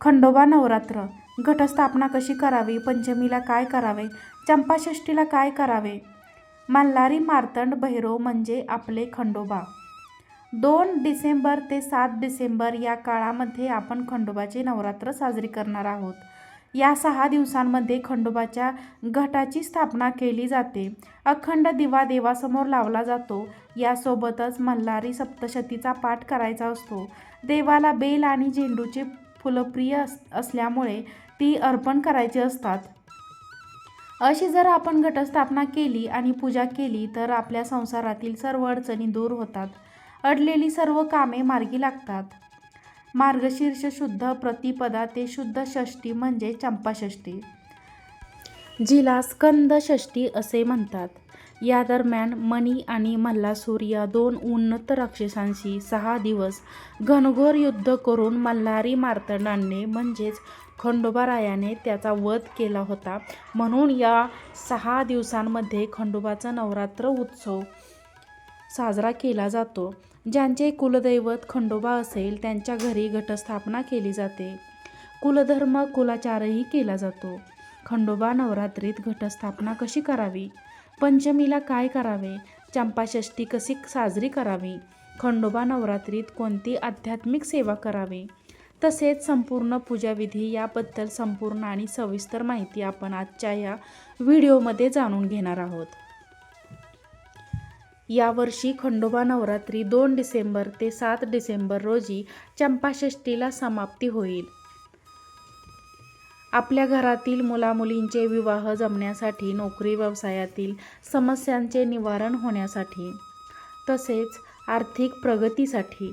खंडोबा नवरात्र. घटस्थापना कशी करावी? पंचमीला काय करावे? चंपाषष्ठीला काय करावे? मल्हारी मार्तंड भैरव म्हणजे आपले खंडोबा. दोन डिसेंबर ते सात डिसेंबर या काळामध्ये आपण खंडोबाचे नवरात्र साजरी करणार आहोत. या सहा दिवसांमध्ये खंडोबाच्या घटाची स्थापना केली जाते. अखंड दिवा देवासमोर लावला जातो. यासोबतच मल्हारी सप्तशतीचा पाठ करायचा असतो. देवाला बेल आणि झेंडूचे फुलं प्रिय अस असल्यामुळे ती अर्पण करायची असतात. अशी जर आपण घटस्थापना केली आणि पूजा केली तर आपल्या संसारातील सर्व अडचणी दूर होतात. अडलेली सर्व कामे मार्गी लागतात. मार्गशीर्ष शुद्ध प्रतिपदा ते शुद्ध षष्टी म्हणजे चंपाषष्ठी जिला स्कंद षष्टी असे म्हणतात. या दरम्यान मणी आणि मल्लासूर या दोन उन्नत राक्षसांशी सहा दिवस घनघोर युद्ध करून मल्हारी मार्तंडाने म्हणजेच खंडोबारायाने त्याचा वध केला होता. म्हणून या सहा दिवसांमध्ये खंडोबाचा नवरात्र उत्सव साजरा केला जातो. ज्यांचे कुलदैवत खंडोबा असेल त्यांच्या घरी घटस्थापना केली जाते. कुलधर्म कुलाचारही केला जातो. खंडोबा नवरात्रीत घटस्थापना कशी करावी? पंचमीला काय करावे? चंपाषष्ठी कशी साजरी करावी? खंडोबा नवरात्रीत कोणती आध्यात्मिक सेवा करावी? तसेच संपूर्ण पूजाविधी याबद्दल संपूर्ण आणि सविस्तर माहिती आपण आजच्या या व्हिडिओमध्ये जाणून घेणार आहोत. यावर्षी खंडोबा नवरात्री दोन डिसेंबर ते सात डिसेंबर रोजी चंपाषष्ठीला समाप्ती होईल. आपल्या घरातील मुलामुलींचे विवाह जमण्यासाठी नोकरी व्यवसायातील समस्यांचे निवारण होण्यासाठी तसेच आर्थिक प्रगतीसाठी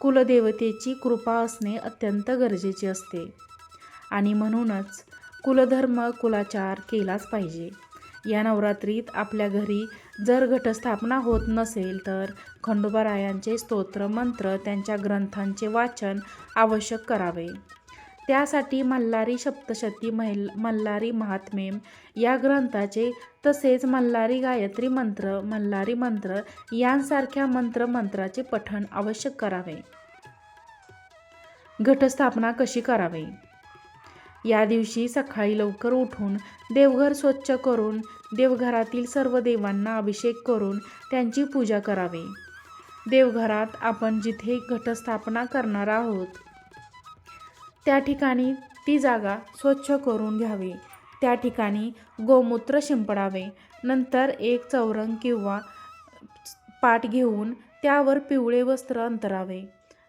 कुलदेवतेची कृपा असणे अत्यंत गरजेचे असते. आणि म्हणूनच कुलधर्म कुलाचार केलाच पाहिजे. या नवरात्रीत आपल्या घरी जर घटस्थापना होत नसेल तर खंडोबारायांचे स्तोत्र मंत्र त्यांच्या ग्रंथांचे वाचन आवश्यक करावे. त्यासाठी मल्हारी सप्तशती महिल मल्हारी महात्मे या ग्रंथाचे तसेच मल्हारी गायत्री मंत्र मल्हारी मंत्र यांसारख्या मंत्र मंत्राचे पठण आवश्यक करावे. घटस्थापना कशी करावी? या दिवशी सकाळी लवकर उठून देवघर स्वच्छ करून देवघरातील सर्व देवांना अभिषेक करून त्यांची पूजा करावी. देवघरात आपण जिथे घटस्थापना करणार आहोत त्या ठिकाणी ती जागा स्वच्छ करून घ्यावी. त्या ठिकाणी गोमूत्र शिंपडावे. नंतर एक चौरंग किंवा पाट घेऊन त्यावर पिवळे वस्त्र अंतरावे.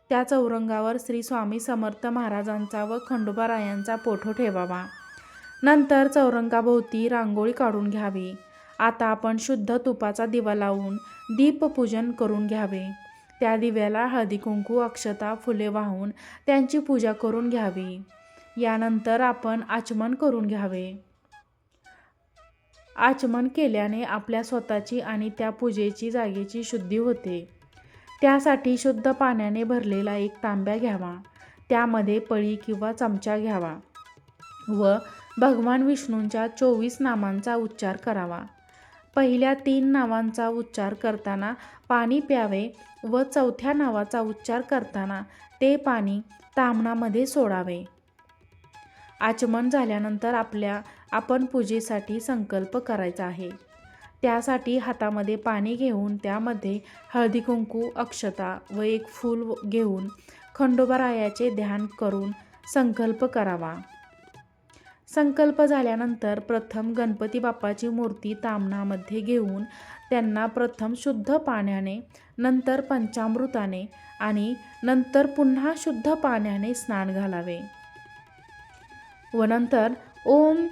त्या चौरंगावर श्री स्वामी समर्थ महाराजांचा व खंडोबारायांचा पोठो ठेवावा. नंतर चौरंगाभोवती रांगोळी काढून घ्यावी. आता आपण शुद्ध तुपाचा दिवा लावून दीपपूजन करून घ्यावे. त्या दिव्याला हळदी कुंकू अक्षता फुले वाहून त्यांची पूजा करून घ्यावी. यानंतर आपण आचमन करून घ्यावे. आचमन केल्याने आपल्या स्वतःची आणि त्या पूजेची जागेची शुद्धी होते. त्यासाठी शुद्ध पाण्याने भरलेला एक तांब्या घ्यावा. त्यामध्ये पळी किंवा चमचा घ्यावा व भगवान विष्णूंच्या चोवीस नामांचा उच्चार करावा. पहिल्या तीन नावांचा उच्चार करताना पाणी प्यावे व चौथ्या नावाचा उच्चार करताना ते पाणी तामणामध्ये सोडावे. आचमन झाल्यानंतर आपल्या आपण पूजेसाठी संकल्प करायचा आहे. त्यासाठी हातामध्ये पाणी घेऊन त्यामध्ये हळदी कुंकू अक्षता व एक फूल घेऊन खंडोबारायाचे ध्यान करून संकल्प करावा. संकल्प झाल्यानंतर प्रथम गणपती बाप्पाची मूर्ती तामणामध्ये घेऊन त्यांना प्रथम शुद्ध पाण्याने नंतर पंचामृताने आणि नंतर पुन्हा शुद्ध पाण्याने स्नान घालावे. व नंतर ओम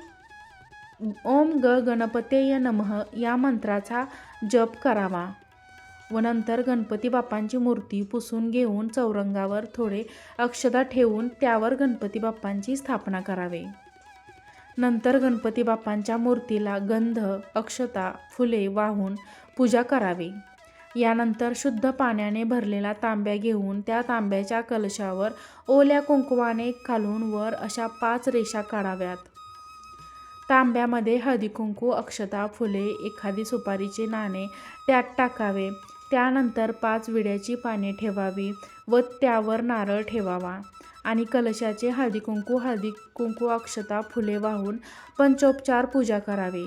ओम ग गणपतेय नमः या मंत्राचा जप करावा. व नंतर गणपती बाप्पांची मूर्ती पुसून घेऊन चौरंगावर थोडे अक्षदा ठेवून त्यावर गणपती बाप्पांची स्थापना करावी. नंतर गणपती बाप्पांच्या मूर्तीला गंध अक्षता फुले वाहून पूजा करावी. यानंतर शुद्ध पाण्याने भरलेला तांब्या घेऊन त्या तांब्याच्या कलशावर ओल्या कुंकवाने खालून वर अशा पाच रेषा काढाव्यात. तांब्यामध्ये हळदी कुंकू अक्षता फुले एखादी सुपारीचे नाणे त्यात टाकावे. त्यानंतर पाच विड्याची पाने ठेवावी व त्यावर नारळ ठेवावा. आणि कलशाचे हळदी कुंकू हळदी कुंकू अक्षता फुले वाहून पंचोपचार पूजा करावी.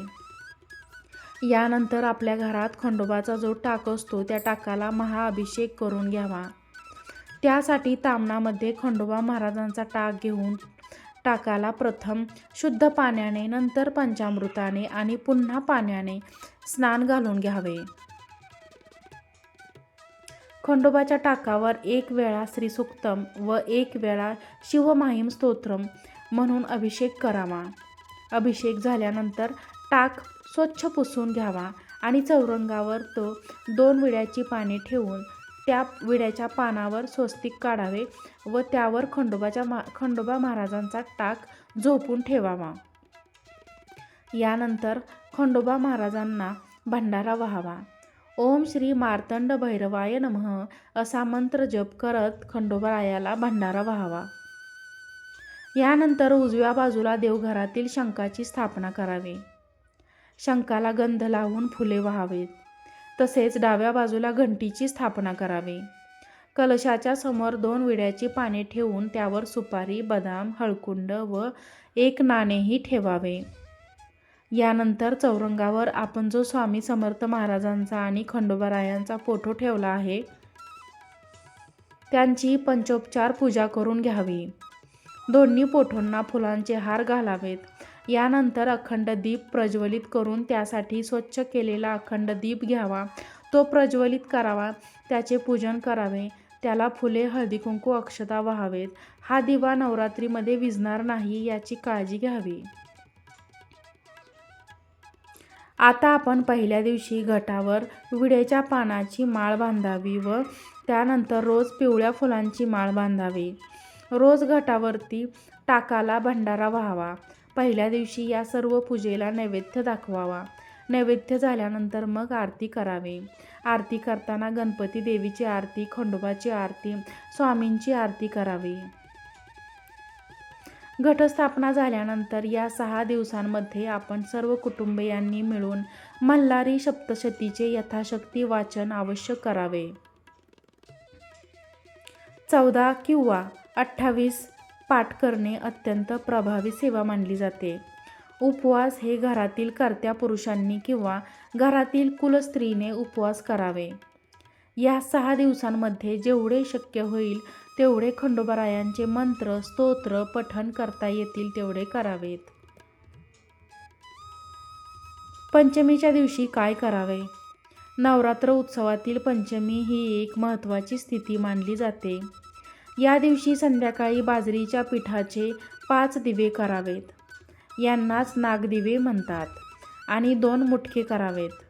यानंतर आपल्या घरात खंडोबाचा जो टाक असतो त्या टाकाला महाअभिषेक करून घ्यावा. त्यासाठी तामणामध्ये खंडोबा महाराजांचा टाक घेऊन टाकाला प्रथम शुद्ध पाण्याने नंतर पंचामृताने आणि पुन्हा पाण्याने स्नान घालून घ्यावे. खंडोबाच्या टाकावर एक वेळा श्रीसुक्तम व एक वेळा शिवमाहीम स्तोत्रम म्हणून अभिषेक करावा. अभिषेक झाल्यानंतर टाक स्वच्छ पुसून घ्यावा आणि चौरंगावर तो दोन विड्याची पाने ठेवून त्या विड्याच्या पानावर स्वस्तिक काढावे व त्यावर खंडोबाच्या मा खंडोबा महाराजांचा टाक झोपून ठेवावा. यानंतर खंडोबा महाराजांना भंडारा व्हावा. ओम श्री मार्तंड भैरवाय नमः असा मंत्र जप करत खंडोबरायाला भंडारा व्हावा. यानंतर उजव्या बाजूला देवघरातील शंखाची स्थापना करावी. शंखाला गंध लावून फुले व्हावेत. तसेच डाव्या बाजूला घंटीची स्थापना करावी. कलशाच्या समोर दोन विड्याची पाने ठेवून त्यावर सुपारी बदाम हळकुंड व एक नाणेही ठेवावे. यानंतर चौरंगावर आपण जो स्वामी समर्थ महाराजांचा आणि खंडोबारायांचा फोटो ठेवला आहे त्यांची पंचोपचार पूजा करून घ्यावी. दोन्ही पोठोंना फुलांचे हार घालावेत. यानंतर अखंड दीप प्रज्वलित करून त्यासाठी स्वच्छ केलेला अखंड दीप घ्यावा. तो प्रज्वलित करावा त्याचे पूजन करावे. त्याला फुले हळदी कुंकू अक्षता व्हावेत. हा दिवा नवरात्रीमध्ये विझणार नाही याची काळजी घ्यावी. आता आपण पहिल्या दिवशी घटावर विड्याच्या पानाची माळ बांधावी व त्यानंतर रोज पिवळ्या फुलांची माळ बांधावी. रोज घटावरती टाकाला भंडारा व्हावा. पहिल्या दिवशी या सर्व पूजेला नैवेद्य दाखवावा. नैवेद्य झाल्यानंतर मग आरती करावी. आरती करताना गणपती देवीची आरती खंडोबाची आरती स्वामींची आरती करावी. घटस्थापना झाल्यानंतर या सहा दिवसांमध्ये आपण सर्व कुटुंबियांनी मिळून मल्हारी सप्तशतीचे यथाशक्ती वाचन अवश्य करावे. चौदा किंवा अठ्ठावीस पाठ करणे अत्यंत प्रभावी सेवा मानली जाते. उपवास हे घरातील कर्त्या पुरुषांनी किंवा घरातील कुलस्त्रीने उपवास करावे. या सहा दिवसांमध्ये जेवढे शक्य होईल तेवढे खंडोबारायांचे मंत्र स्तोत्र पठण करता येतील तेवढे करावेत. पंचमीच्या दिवशी काय करावे? नवरात्र उत्सवातील पंचमी ही एक महत्त्वाची स्थिती मानली जाते. या दिवशी संध्याकाळी बाजरीच्या पिठाचे पाच दिवे करावेत. यांनाच नागदिवे म्हणतात आणि दोन मुटके करावेत.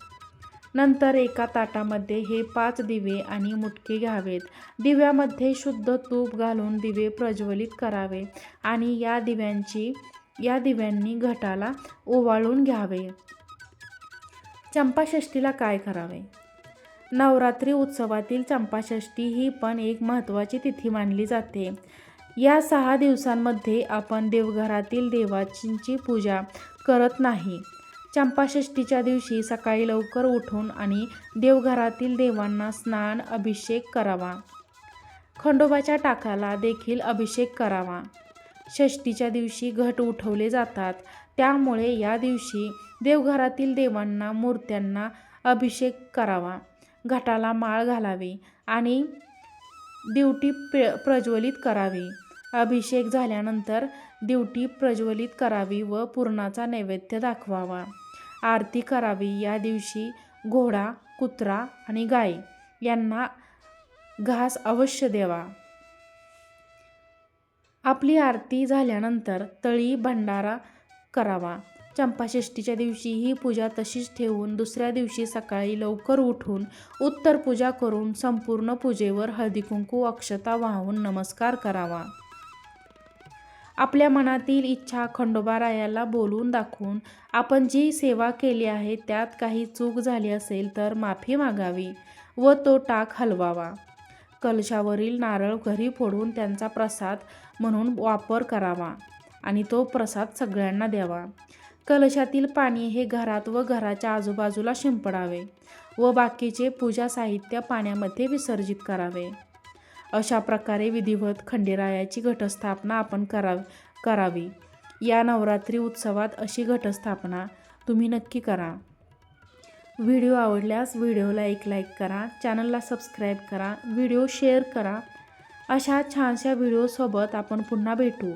नंतर एका ताटामध्ये हे पाच दिवे आणि मुटके घ्यावेत. दिव्यामध्ये शुद्ध तूप घालून दिवे प्रज्वलित करावे आणि या दिव्यांची या दिव्यांनी घटाला ओवाळून घ्यावे. चंपाषष्ठीला काय करावे? नवरात्री उत्सवातील चंपाषष्ठी ही पण एक महत्त्वाची तिथी मानली जाते. या सहा दिवसांमध्ये आपण देवघरातील देवाची पूजा करत नाही. चंपाषष्ठीच्या दिवशी सकाळी लवकर उठून आणि देवघरातील देवांना स्नान अभिषेक करावा. खंडोबाच्या टाकाला देखील अभिषेक करावा. षष्टीच्या दिवशी घट उठवले जातात. त्यामुळे या दिवशी देवघरातील देवांना मूर्त्यांना अभिषेक करावा. घटाला माळ घालावी आणि दिवटी प्रज्वलित करावी. अभिषेक झाल्यानंतर दिवटी प्रज्वलित करावी व पूर्णाचा नैवेद्य दाखवावा. आरती करावी. या दिवशी घोडा कुत्रा आणि गाय यांना घास अवश्य द्यावा. आपली आरती झाल्यानंतर तळी भंडारा करावा. चंपाषष्ठीच्या दिवशी ही पूजा तशीच ठेवून दुसऱ्या दिवशी सकाळी लवकर उठून उत्तर पूजा करून संपूर्ण पूजेवर हळदी कुंकू अक्षता वाहून नमस्कार करावा. आपल्या मनातील इच्छा खंडोबारायाला बोलून दाखवून आपण जी सेवा केली आहे त्यात काही चूक झाली असेल तर माफी मागावी व तो टाक हलवावा कलशावरील नारळ घरी फोडून त्यांचा प्रसाद म्हणून वापर करावा आणि तो प्रसाद सगळ्यांना द्यावा. कलशातील पाणी हे घरात व घराच्या आजूबाजूला शिंपडावे व बाकीचे पूजा साहित्य पाण्यामध्ये विसर्जित करावे. अशा प्रकारे विधिवत खंडेरायाची घटस्थापना आपण करा करावी. या नवरात्री उत्सवात अशी घटस्थापना तुम्ही नक्की करा. व्हिडिओ आवडल्यास व्हिडिओला एक लाईक करा चॅनलला सबस्क्राईब करा व्हिडिओ शेअर करा. अशा छानशा व्हिडिओसोबत आपण पुन्हा भेटू.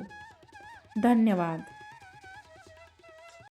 धन्यवाद.